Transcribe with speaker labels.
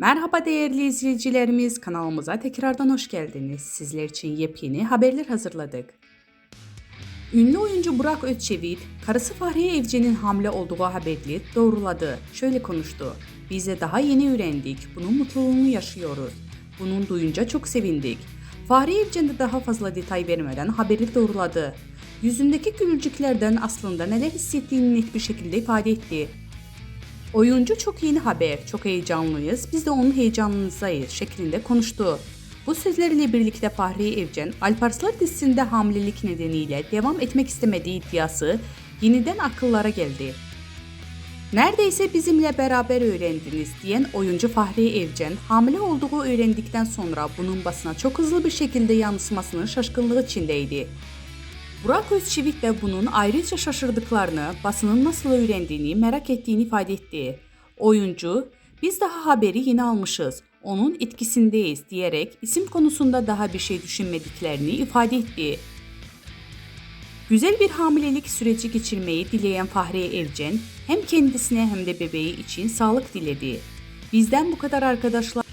Speaker 1: Merhaba değerli izleyicilerimiz, kanalımıza tekrardan hoş geldiniz. Sizler için yepyeni haberler hazırladık. Ünlü oyuncu Burak Özçivit, karısı Fahriye Evcen'in hamile olduğu haberini doğruladı. Şöyle konuştu. Biz de daha yeni öğrendik. Bunun mutluluğunu yaşıyoruz. Bunun duyunca çok sevindik. Fahriye Evcen de daha fazla detay vermeden haberi doğruladı. Yüzündeki gülücüklerden aslında neler hissettiğini net bir şekilde ifade etti. Oyuncu çok yeni haber, çok heyecanlıyız, biz de onun heyecanınızdayız şeklinde konuştu. Bu sözlerle birlikte Fahriye Evcen, Alparslan dizisinde hamilelik nedeniyle devam etmek istemediği iddiası yeniden akıllara geldi. Neredeyse bizimle beraber öğrendiniz diyen oyuncu Fahriye Evcen, hamile olduğu öğrendikten sonra bunun basına çok hızlı bir şekilde yansımasının şaşkınlığı içindeydi. Burak Özçivit de bunun ayrıca şaşırdıklarını, basının nasıl öğrendiğini merak ettiğini ifade etti. Oyuncu, biz daha haberi yeni almışız, onun etkisindeyiz diyerek isim konusunda daha bir şey düşünmediklerini ifade etti. Güzel bir hamilelik süreci geçirmeyi dileyen Fahriye Evcen hem kendisine hem de bebeği için sağlık diledi. Bizden bu kadar arkadaşlar.